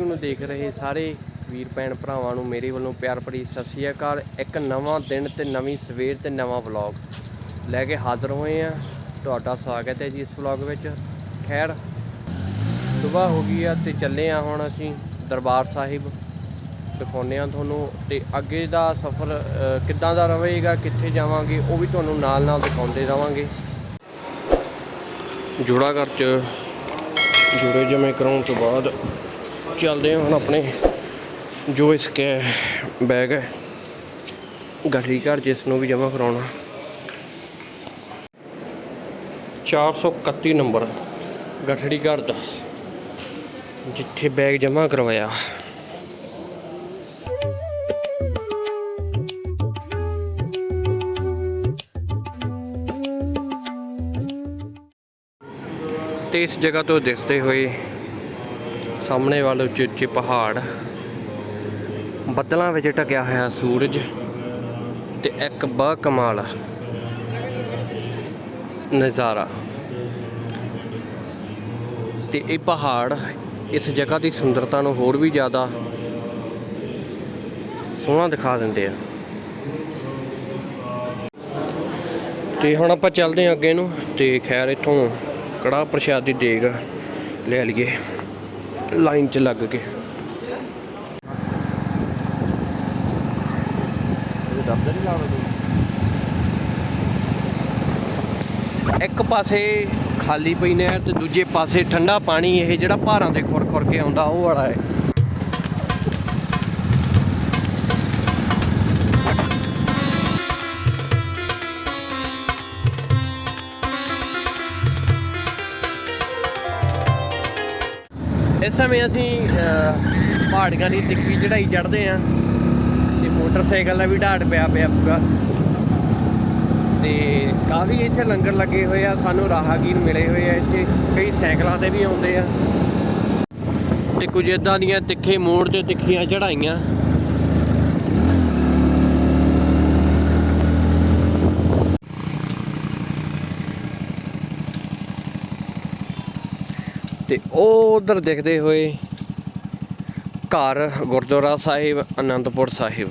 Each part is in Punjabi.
ਵੀਡੀਓ ਨੂੰ ਦੇਖ ਰਹੇ ਸਾਰੇ ਵੀਰ ਭੈਣ ਭਰਾਵਾਂ ਨੂੰ ਮੇਰੇ ਵੱਲੋਂ ਪਿਆਰ ਭਰੀ ਸਤਿ ਸ਼੍ਰੀ ਅਕਾਲ। ਇੱਕ ਨਵਾਂ ਦਿਨ ਤੇ ਨਵੀਂ ਸਵੇਰ ਤੇ ਨਵਾਂ ਵਲੌਗ ਲੈ ਕੇ ਹਾਜ਼ਰ ਹੋਏ ਆ ਤੁਹਾਡਾ ਸਵਾਗਤ ਹੈ ਜੀ ਇਸ ਵਲੌਗ ਵਿੱਚ। ਖੈਰ ਸਵੇਰ ਹੋ ਗਈ ਆ ਤੇ ਚੱਲੇ ਆ ਹੁਣ ਅਸੀਂ ਦਰਬਾਰ ਸਾਹਿਬ। ਦਿਖਾਉਂਦੇ ਆ ਤੁਹਾਨੂੰ ਤੇ ਅੱਗੇ ਦਾ ਸਫ਼ਰ ਕਿੱਦਾਂ ਦਾ ਰਹੇਗਾ, ਕਿੱਥੇ ਜਾਵਾਂਗੇ, ਉਹ ਵੀ ਤੁਹਾਨੂੰ ਨਾਲ ਨਾਲ ਦਿਖਾਉਂਦੇ ਰਵਾਂਗੇ। ਜੋੜਾ ਘਰ ਚ ਜੋੜੇ ਜਮੇ ਕਰਾਉਣ ਤੋਂ ਬਾਅਦ ਚੱਲਦੇ ਹਾਂ ਹੁਣ ਆਪਣੇ। ਜੋ ਇਸ ਕੇ ਬੈਗ ਹੈ ਗੱਡੀ ਘਰ ਜਿਸ ਨੂੰ ਵੀ ਜਮ੍ਹਾਂ ਕਰਾਉਣਾ। 431 ਨੰਬਰ ਗਠੜੀ ਘਰ ਦਾ, ਜਿੱਥੇ ਬੈਗ ਜਮ੍ਹਾਂ ਕਰਵਾਇਆ। ਤੇ ਇਸ ਜਗ੍ਹਾ ਤੋਂ ਦਿਸਦੇ ਹੋਏ ਸਾਹਮਣੇ ਵਾਲੇ ਉੱਚੇ ਉੱਚੇ ਪਹਾੜ। ਬੱਦਲਾਂ ਵਿੱਚ ਢਕਿਆ ਹੋਇਆ ਸੂਰਜ ਤੇ ਇੱਕ ਬਾ ਕਮਾਲ ਨਜ਼ਾਰਾ। ਤੇ ਇਹ ਪਹਾੜ ਇਸ ਜਗ੍ਹਾ ਦੀ ਸੁੰਦਰਤਾ ਨੂੰ ਹੋਰ ਵੀ ਜ਼ਿਆਦਾ ਸੋਹਣਾ ਦਿਖਾ ਦਿੰਦੇ ਆ। ਤੇ ਹੁਣ ਆਪਾਂ ਚੱਲਦੇ ਹਾਂ ਅੱਗੇ ਨੂੰ ਤੇ ਖੈਰ ਇੱਥੋਂ ਕੜਾ ਪ੍ਰਸ਼ਾਦ ਦੀ ਦੇਗ ਲੈ ਲਈਏ। ਲਾਈਨ 'ਚ ਲੱਗ ਕੇ। ਇੱਕ ਪਾਸੇ ਖਾਲੀ ਪਈ ਨਹਿਰ ਤੇ ਦੂਜੇ ਪਾਸੇ ਠੰਡਾ ਪਾਣੀ, ਇਹ ਜਿਹੜਾ ਪਹਾੜਾਂ ਦੇ ਖੁਰ ਖੁਰ ਕੇ ਆਉਂਦਾ, ਉਹ ਵਾਲਾ ਹੈ। ਇਸ ਸਮੇਂ ਅਸੀਂ ਪਹਾੜੀਆਂ ਦੀ ਤਿੱਖੀ ਚੜਾਈ ਚੜ੍ਹਦੇ ਆਂ ਤੇ ਮੋਟਰਸਾਈਕਲ ਦਾ ਵੀ ਢਾਟ ਪਿਆ ਪਿਆ ਪੂਰਾ। ਤੇ ਕਾਫੀ ਇੱਥੇ ਲੰਗਰ ਲੱਗੇ ਹੋਏ ਆ, ਸਾਨੂੰ ਰਾਹਗੀਰ ਮਿਲੇ ਹੋਏ ਆ ਇੱਥੇ, ਕਈ ਸਾਈਕਲਾਂ ਤੇ ਵੀ ਆਉਂਦੇ ਆ। ਤੇ ਕੁਝ ਇਦਾਂ ਦੀਆਂ ਤਿੱਖੇ ਮੋੜ ਤੇ ਤਿੱਖੀਆਂ ਚੜਾਈਆਂ ਤੇ ਉਹ ਉਧਰ ਦੇਖਦੇ ਹੋਏ ਘਰ ਗੁਰਦੁਆਰਾ ਸਾਹਿਬ, ਅਨੰਦਪੁਰ ਸਾਹਿਬ।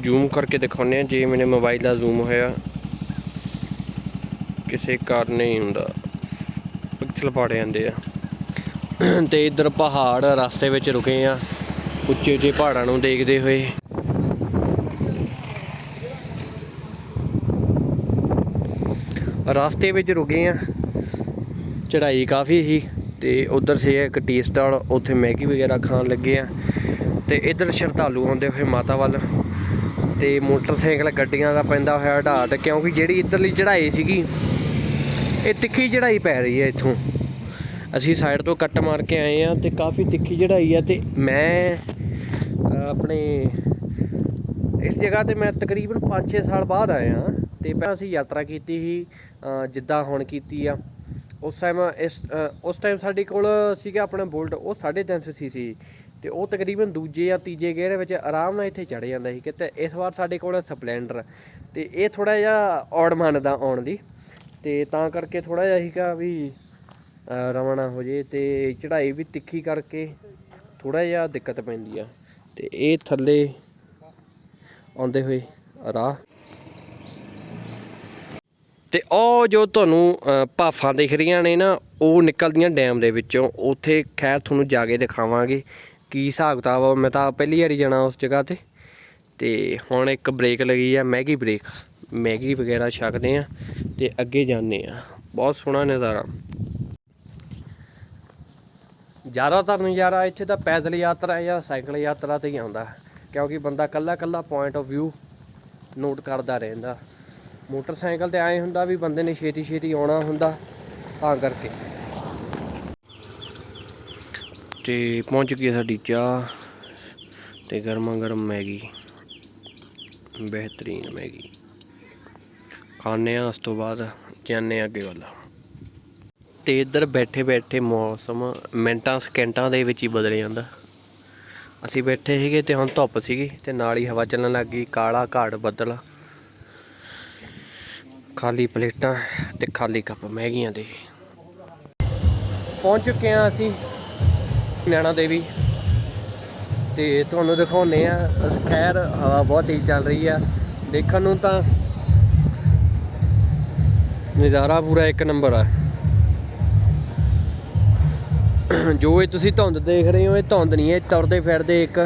ਜ਼ੂਮ ਕਰਕੇ ਦਿਖਾਉਂਦੇ ਆ ਜੇ ਮੇਰੇ ਮੋਬਾਈਲ ਦਾ ਜ਼ੂਮ ਹੋਇਆ, ਕਿਸੇ ਕਾਰਨ ਨਹੀਂ ਹੁੰਦਾ। ਪਿਕਸਲ ਪਾੜੇ ਜਾਂਦੇ ਆ। ਤੇ ਇਧਰ ਪਹਾੜ ਰਸਤੇ ਵਿੱਚ ਰੁਕੇ ਆ, ਉੱਚੇ ਉੱਚੇ ਪਹਾੜਾਂ ਨੂੰ ਦੇਖਦੇ ਹੋਏ। ਰਸਤੇ ਵਿੱਚ ਰੁਕੇ ਆ। ਚੜ੍ਹਾਈ ਕਾਫੀ ਸੀ ਤੇ ਉਧਰ ਸੀ ਇੱਕ ਟੀ ਸਟਾਲ, ਉੱਥੇ ਮੈਗੀ ਵਗੈਰਾ ਖਾਣ ਲੱਗੇ ਆ। ਤੇ ਇਧਰ ਸ਼ਰਧਾਲੂ ਆਉਂਦੇ ਹੋਏ ਮਾਤਾ ਵੱਲ। ਤੇ ਮੋਟਰਸਾਈਕਲ ਗੱਡੀਆਂ ਦਾ ਪੈਂਦਾ ਹੋਇਆ ਢਾਟ, ਕਿਉਂਕਿ ਜਿਹੜੀ ਇਧਰਲੀ ਚੜ੍ਹਾਈ ਸੀਗੀ, ਇਹ ਤਿੱਖੀ ਚੜ੍ਹਾਈ ਪੈ ਰਹੀ ਹੈ ਇੱਥੋਂ। ਅਸੀਂ ਸਾਈਡ ਤੋਂ ਕੱਟ ਮਾਰ ਕੇ ਆਏ ਆ ਤੇ ਕਾਫੀ ਤਿੱਖੀ ਚੜ੍ਹਾਈ ਆ ਤੇ ਮੈਂ ਆਪਣੇ ਇਸ ਜਗ੍ਹਾ ਤੇ ਮੈਂ ਤਕਰੀਬਨ 5-6 ਸਾਲ ਬਾਅਦ ਆਇਆ। ਤੇ ਪਹਿਲਾਂ ਅਸੀਂ ਯਾਤਰਾ ਕੀਤੀ ਸੀ ਜਿੱਦਾਂ ਹੁਣ ਕੀਤੀ ਆ। ਉਸ ਟਾਈਮ ਇਸ ਉਸ ਟਾਈਮ ਸਾਡੇ ਕੋਲ ਸੀਗਾ ਆਪਣਾ ਬੁਲਟ ਉਹ 3.5 ਸੀਸੀ ਤੇ ਉਹ ਤਕਰੀਬਨ ਦੂਜੇ ਜਾਂ ਤੀਜੇ ਗੇਅਰ ਵਿੱਚ ਆਰਾਮ ਨਾਲ ਇੱਥੇ ਚੜ ਜਾਂਦਾ ਸੀ ਕਿਤੇ ਇਸ ਵਾਰ ਸਾਡੇ ਕੋਲ ਸਪਲੈਂਡਰ ਤੇ ਇਹ ਥੋੜਾ ਜਿਹਾ ਔੜ ਮੰਨਦਾ ਆਉਣ ਦੀ। ਤੇ ਤਾਂ ਕਰਕੇ ਥੋੜਾ ਜਿਹਾ ਸੀਗਾ ਵੀ ਅ, ਰਵਾਨਾ ਹੋ ਜੇ ਤੇ ਚੜ੍ਹਾਈ ਵੀ ਤਿੱਖੀ ਕਰਕੇ ਥੋੜਾ ਜਿਹਾ ਦਿੱਕਤ ਪੈਂਦੀ ਆ। ਤੇ ਇਹ ਥੱਲੇ ਆਉਂਦੇ ਹੋਏ ਰਾਹ ਤੇ ਉਹ ਜੋ ਤੁਹਾਨੂੰ ਭਾਫਾਂ ਦਿਖ ਰਹੀਆਂ ਨੇ ਨਾ, ਉਹ ਨਿਕਲਦੀਆਂ ਡੈਮ ਦੇ ਵਿੱਚੋਂ। ਉੱਥੇ ਖੈਰ ਤੁਹਾਨੂੰ ਜਾ ਕੇ ਦਿਖਾਵਾਂਗੇ ਕੀ ਹਿਸਾਬ ਕਿਤਾਬ ਆ। ਮੈਂ ਤਾਂ ਪਹਿਲੀ ਵਾਰੀ ਜਾਣਾ ਉਸ ਜਗ੍ਹਾ ਤੇ। ਤੇ ਹੁਣ ਇੱਕ ਬ੍ਰੇਕ ਲੱਗੀ ਆ, ਮੈਗੀ ਬ੍ਰੇਕ। ਮੈਗੀ ਵਗੈਰਾ ਛਕਦੇ ਆ ਤੇ ਅੱਗੇ ਜਾਂਦੇ ਆ। ਬਹੁਤ ਸੋਹਣਾ ਨਜ਼ਾਰਾ। ਜ਼ਿਆਦਾਤਰ ਨਜ਼ਾਰਾ ਇੱਥੇ ਤਾਂ ਪੈਦਲ ਯਾਤਰਾ ਜਾਂ ਸਾਈਕਲ ਯਾਤਰਾ ਤੇ ਹੀ ਆਉਂਦਾ। ਕਿਉਂਕਿ ਬੰਦਾ ਕੱਲਾ ਕੱਲਾ ਪੁਆਇੰਟ ਆਫ View ਨੋਟ ਕਰਦਾ ਰਹਿੰਦਾ। ਮੋਟਰਸਾਈਕਲ ਤੇ ਆਏ ਹੁੰਦਾ ਵੀ ਬੰਦੇ ਨੇ ਛੇਤੀ ਛੇਤੀ ਆਉਣਾ ਹੁੰਦਾ, ਤਾਂ ਕਰਕੇ। ਤੇ ਪਹੁੰਚ ਗਈ ਸਾਡੀ ਚਾਹ, ਤੇ ਗਰਮਾ ਗਰਮ ਮੈਗੀ, ਬਿਹਤਰੀਨ ਮੈਗੀ। ਖਾਣੇ ਆ, ਉਸ ਤੋਂ ਬਾਅਦ ਜਾਂਦੇ ਆ ਅੱਗੇ ਵੱਲ। ਤੇ ਇੱਧਰ ਬੈਠੇ ਬੈਠੇ ਮੌਸਮ ਮਿੰਟਾਂ ਸਕਿੰਟਾਂ ਦੇ ਵਿੱਚ ਹੀ ਬਦਲ ਜਾਂਦਾ। ਅਸੀਂ ਬੈਠੇ ਸੀਗੇ ਤੇ ਹੁਣ ਧੁੱਪ ਸੀਗੀ ਤੇ ਨਾਲ ਹੀ ਹਵਾ ਚੱਲਣ ਲੱਗ ਗਈ, ਕਾਲਾ ਘਾੜ ਬੱਦਲ। ਖਾਲੀ ਪਲੇਟਾਂ ਤੇ ਖਾਲੀ ਕੱਪ ਮੈਗੀਆਂ ਦੇ। ਪਹੁੰਚ ਚੁੱਕੇ ਹਾਂ ਅਸੀਂ ਨੈਣਾ ਦੇਵੀ। ਤੇ ਤੁਹਾਨੂੰ ਦਿਖਾਉਨੇ ਆ ਖੈਰ ਹਵਾ ਬਹੁਤ ਤੇਜ਼ ਚੱਲ ਰਹੀ ਆ। ਦੇਖਣ ਨੂੰ ਤਾਂ ਨਜ਼ਾਰਾ ਪੂਰਾ ਇੱਕ ਨੰਬਰ ਆ। ਜੋ ਇਹ ਤੁਸੀਂ ਧੁੰਦ ਦੇਖ ਰਹੇ ਹੋ, ਇਹ ਧੁੰਦ ਨਹੀਂ ਹੈ ਇਹ ਤੁਰਦੇ ਫਿਰਦੇ ਇੱਕ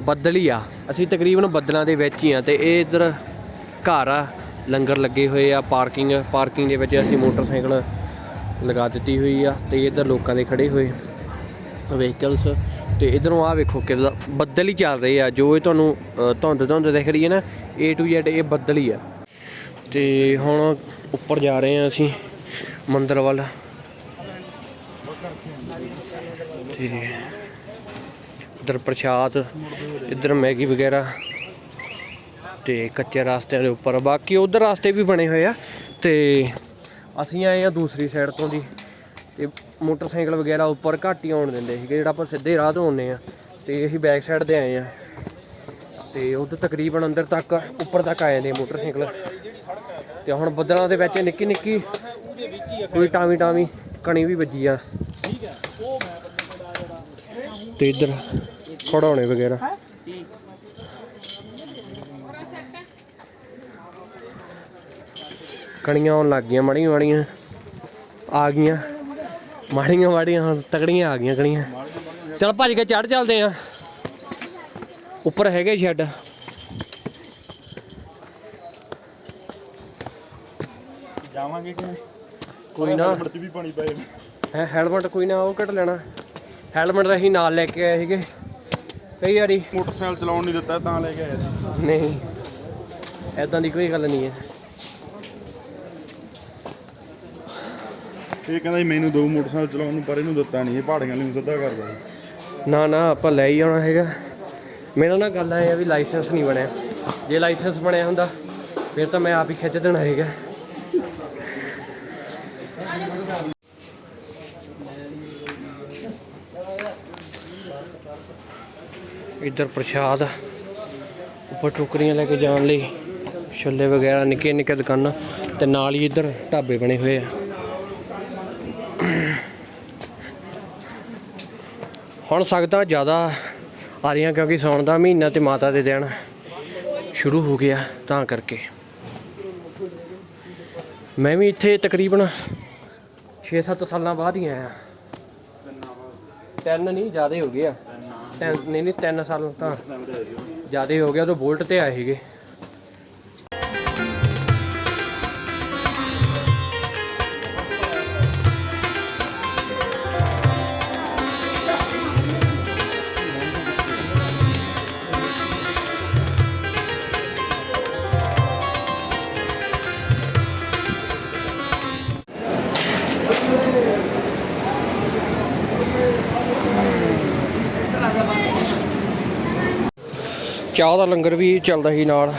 ਬੱਦਲ ਹੀ ਆ। ਅਸੀਂ ਤਕਰੀਬਨ ਬੱਦਲਾਂ ਦੇ ਵਿੱਚ ਹੀ ਆ ਤੇ ਇਹ ਇਧਰ ਘਰ ਆ। ਲੰਗਰ ਲੱਗੇ ਹੋਏ ਆ ਪਾਰਕਿੰਗ ਪਾਰਕਿੰਗ ਦੇ ਵਿੱਚ ਅਸੀਂ ਮੋਟਰਸਾਈਕਲ ਲਗਾ ਦਿੱਤੀ ਹੋਈ ਆ ਤੇ ਇਧਰ ਲੋਕਾਂ ਦੇ ਖੜੇ ਹੋਏ ਵਹੀਕਲਸ ਤੇ ਇਧਰੋਂ ਆ ਵੇਖੋ ਕਿ ਬੱਦਲ ਹੀ ਚੱਲ ਰਹੇ ਆ ਜੋ ਇਹ ਤੁਹਾਨੂੰ ਅ, ਧੁੰਦ ਧੁੰਦ ਦਿਖ ਰਹੀ ਹੈ ਨਾ A to Z ਇਹ ਬੱਦਲ ਹੀ ਆ। ਤੇ ਹੁਣ ਉੱਪਰ ਜਾ ਰਹੇ ਆ ਅਸੀਂ ਮੰਦਰ ਵੱਲ। ਤੇ ਇਧਰ ਪ੍ਰਸ਼ਾਦ ਇਧਰ ਮੈਗੀ ਵਗੈਰਾ ਤੇ ਕੱਚੇ ਰਾਸਤਿਆਂ ਦੇ ਉੱਪਰ। ਬਾਕੀ ਉਧਰ ਰਸਤੇ ਵੀ ਬਣੇ ਹੋਏ ਆ ਤੇ ਅਸੀਂ ਆਏ ਆ ਦੂਸਰੀ ਸਾਈਡ ਤੋਂ ਦੀ ਤੇ ਮੋਟਰਸਾਈਕਲ ਵਗੈਰਾ ਉੱਪਰ ਘੱਟ ਹੀ ਆਉਣ ਦਿੰਦੇ ਸੀਗੇ, ਜਿਹੜਾ ਆਪਾਂ ਸਿੱਧੇ ਰਾਹ ਤੋਂ ਆਉਂਦੇ ਆ। ਤੇ ਅਸੀਂ ਬੈਕ ਸਾਈਡ ਤੇ ਆਏ ਆ। ਤੇ ਉਧਰ ਤਕਰੀਬਨ ਅੰਦਰ ਤੱਕ, ਉੱਪਰ ਤੱਕ ਆਏ ਨੇ ਮੋਟਰਸਾਈਕਲ। ਤੇ ਹੁਣ ਬੱਦਲਾਂ ਦੇ ਵਿੱਚ ਨਿੱਕੀ ਨਿੱਕੀ ਕੋਈ ਟਾਵੀ ਟਾਵੀ ਕਣੀ ਵੀ ਵੱਜੀ ਆ। ਤੇ ਇੱਧਰ ਖੜਾਉਣੇ ਵਗੈਰਾ। ਕਣੀਆਂ ਆਉਣ ਲੱਗ ਗਈਆਂ ਮੜੀਆਂ ਮੜੀਆਂ। ਆ ਗਈਆਂ। ਮਾੜੀਆਂ ਮਾੜੀਆਂ ਹੁਣ ਤਕੜੀਆਂ ਆ ਗਈਆਂ ਕਣੀਆਂ। ਚਲ ਭੱਜ ਕੇ ਚੜ ਚੱਲਦੇ ਆ ਉੱਪਰ ਹੈਗੇ ਸ਼ੈੱਡ। ਜਾਵਾਂਗੇ ਕਿ ਕੋਈ ਨਾ। ਮਰਤੀ ਵੀ ਪਾਣੀ ਪਏ ਹੈ ਹੈਲਮਟ ਕੋਈ ਨਾ ਉਹ ਕੱਢ ਲੈਣਾ। ਹੈਲਮਟ ਅਸੀਂ ਨਾਲ ਲੈ ਕੇ ਆਏ ਸੀਗੇ। ਕਈ ਵਾਰੀ। ਮੋਟਰਸਾਈਕਲ ਚਲਾਉਣ ਨਹੀਂ ਦਿੱਤਾ ਤਾਂ ਲੈ ਕੇ ਸੀ। ਨਹੀਂ। ਐਦਾਂ ਦੀ ਕੋਈ ਗੱਲ ਨਹੀਂ ਹੈ। ਇਹ ਕਹਿੰਦਾ ਜੀ ਮੈਨੂੰ ਦੋ ਮੋਟਰਸਾਈਕਲ ਚਲਾਉਣ ਨੂੰ, ਪਰ ਇਹਨੂੰ ਦਿੱਤਾ ਨਹੀਂ, ਇਹ ਪਹਾੜੀਆਂ ਲਈ ਸਿੱਧਾ ਕਰਦਾ ਨਾ ਨਾ, ਆਪਾਂ ਲੈ ਹੀ ਆਉਣਾ ਹੈਗਾ। ਮੇਰਾ ਨਾ ਗੱਲ ਆਏ ਆ ਵੀ ਲਾਇਸੈਂਸ ਨਹੀਂ ਬਣਿਆ। ਜੇ ਲਾਇਸੈਂਸ ਬਣਿਆ ਹੁੰਦਾ, ਫਿਰ ਤਾਂ ਮੈਂ ਆਪ ਹੀ ਖਿੱਚ ਦੇਣਾ ਹੈਗਾ। ਇੱਧਰ ਪ੍ਰਸ਼ਾਦ, ਉੱਪਰ ਟੋਕਰੀਆਂ ਲੈ ਕੇ ਜਾਣ ਲਈ, ਛੱਲੇ ਵਗੈਰਾ ਨਿੱਕੇ ਨਿੱਕੇ ਦੁਕਾਨਾਂ, ਤੇ ਨਾਲ ਹੀ ਇੱਧਰ ਢਾਬੇ ਬਣੇ ਹੋਏ ਆ। ਹੁਣ ਸਕਦਾ ਜ਼ਿਆਦਾ ਆ ਰਹੀਆਂ ਕਿਉਂਕਿ ਸਾਉਣ ਦਾ ਮਹੀਨਾ ਤੇ ਮਾਤਾ ਦੇ ਦਿਨ ਸ਼ੁਰੂ ਹੋ ਗਿਆ ਤਾਂ ਕਰਕੇ। ਮੈਂ ਵੀ ਇੱਥੇ ਤਕਰੀਬਨ 6-7 ਸਾਲਾਂ ਬਾਅਦ ਹੀ ਆਇਆ। ਤਿੰਨ ਨਹੀਂ, ਜ਼ਿਆਦਾ ਹੋ ਗਏ ਆ। ਤਿੰਨ, ਨਹੀਂ ਨਹੀਂ, ਤਿੰਨ ਸਾਲ ਤਾਂ ਜ਼ਿਆਦਾ ਹੋ ਗਿਆ, ਉਦੋਂ ਬੋਲਟ ਤੇ ਆਏ ਸੀਗੇ। ਚਾਹ ਦਾ ਲੰਗਰ ਵੀ ਚੱਲਦਾ ਸੀ ਨਾਲ।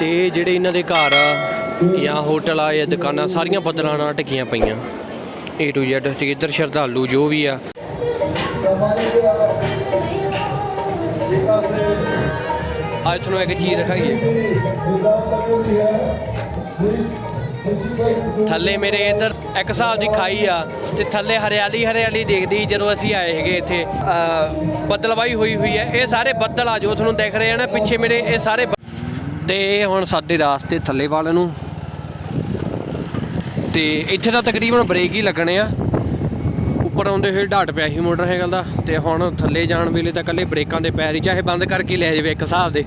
ਤੇ ਜਿਹੜੇ ਇਹਨਾਂ ਦੇ ਘਰ ਆ, ਜਾਂ ਹੋਟਲ ਆ, ਜਾਂ ਦੁਕਾਨਾਂ, ਸਾਰੀਆਂ ਬੱਦਲਾਂ ਨਾਲ ਟਿਕੀਆਂ ਪਈਆਂ। A to Z, ਤੇ ਇੱਧਰ ਸ਼ਰਧਾਲੂ ਜੋ ਵੀ ਆ। ਅੱਜ ਤੁਹਾਨੂੰ ਇੱਕ ਚੀਜ਼ ਦਿਖਾਈਏ। ਥੱਲੇ ਮੇਰੇ ਇੱਧਰ ਇੱਕ ਹਿਸਾਬ ਦੀ ਖਾਈ ਆ ਤੇ ਥੱਲੇ ਹਰਿਆਲੀ ਹਰਿਆਲੀ ਦੇਖਦੀ ਜਦੋਂ ਅਸੀਂ ਆਏ ਹੈਗੇ ਇੱਥੇ। ਬੱਦਲਵਾਈ ਹੋਈ ਹੋਈ ਹੈ। ਇਹ ਸਾਰੇ ਬੱਦਲ ਆ ਜੋ ਤੁਹਾਨੂੰ ਦਿਖ ਰਹੇ ਆ ਨਾ ਪਿੱਛੇ ਮੇਰੇ, ਇਹ ਸਾਰੇ ਤੇ ਹੁਣ ਸਾਡੇ ਰਾਸਤੇ ਥੱਲੇ ਵੱਲ ਨੂੰ। ਤੇ ਇੱਥੇ ਤਾਂ ਤਕਰੀਬਨ ਬ੍ਰੇਕ ਹੀ ਲੱਗਣੇ ਆ। ਉੱਪਰ ਆਉਂਦੇ ਹੋਏ ਢਾਟ ਪਿਆ ਸੀ ਮੋਟਰਸਾਈਕਲ ਦਾ ਤੇ ਹੁਣ ਥੱਲੇ ਜਾਣ ਵੇਲੇ ਤਾਂ ਕੱਲੇ ਬ੍ਰੇਕਾਂ ਦੇ ਪੈਰ ਹੀ, ਚਾਹੇ ਬੰਦ ਕਰਕੇ ਲੈ ਜਾਵੇ ਇੱਕ ਹਿਸਾਬ ਦੇ।